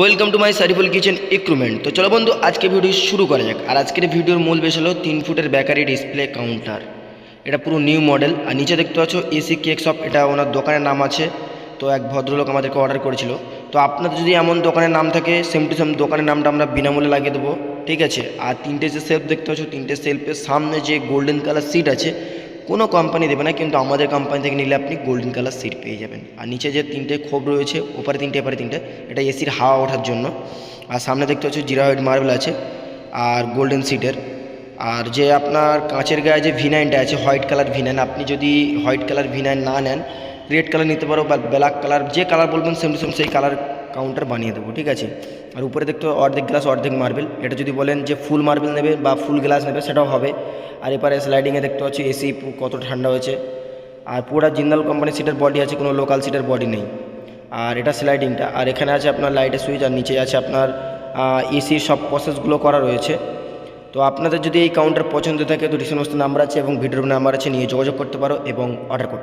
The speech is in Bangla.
Welcome to my Shariful kitchen ইক্রুমেন্ট তো চলো বন্ধু, আজকে ভিডিও শুরু করা যাক। আর আজকের ভিডিওর মূল বেশ হলো তিন ফুটের ব্যাকারি ডিসপ্লে কাউন্টার এটা পুরো নিউ মডেল আর নিচে দেখতে পাচ্ছ এসি কেক শপ এটা ওনার দোকানের নাম আছে। তো এক ভদ্রলোক আমাদেরকে অর্ডার করেছিল। তো আপনাদের যদি এমন দোকানের নাম থাকে সেম টু সেম দোকানের নামটা আমরা বিনামূল্যে লাগিয়ে দেবো। ঠিক আছে? আর তিনটে যে সেলফ দেখতে পাচ্ছ, তিনটে সেলফের সামনে যে গোল্ডেন কালার সিট আছে কোনো কোম্পানি দেবে না, কিন্তু আমাদের কোম্পানি থেকে নিলে আপনি গোল্ডেন কালার সিট পেয়ে যাবেন। আর নিচে যে তিনটে খোপ রয়েছে, ওপারে তিনটে, এপারে তিনটে, এটা এসির হাওয়া ওঠার জন্য। আর সামনে দেখতে পাচ্ছ জিরা হোয়াইট মার্বেল আছে, আর গোল্ডেন সিটের আর যে আপনার কাঁচের গায়ে যে ভিনাইনটা আছে হোয়াইট কালার ভিনাইন আপনি যদি হোয়াইট কালার ভিনাইন না নেন রেড কালার নিতে পারো বা ব্ল্যাক কালার যে কালার বলবেন সেম সেম সেই কালার কাউন্টার বানিয়ে দেবো, ঠিক আছে? আর উপরে দেখতে অর্ধেক গ্লাস অর্ধেক মার্বেল এটা যদি বলেন যে ফুল মার্বেল নেবে বা ফুল গ্লাস নেবে, সেটাও হবে। আর এপারে স্লাইডিংয়ে দেখতে পাচ্ছি এসি কত ঠান্ডা হয়েছে। আর পুরো জিন্দাল কোম্পানির সিটের বডি আছে, কোনো লোকাল সিটের বডি নেই। আর এটা স্লাইডিংটা আর এখানে আছে আপনার লাইটের সুইচ আর নিচে আছে আপনার এসির সব প্রসেসগুলো করা রয়েছে। তো আপনাদের যদি এই কাউন্টার পছন্দ থাকে তো ডিসক্রিপশন নাম্বার আছে এবং ভিডিওর নাম্বার আছে, নিয়ে যোগাযোগ করতে পারো এবং অর্ডার করতে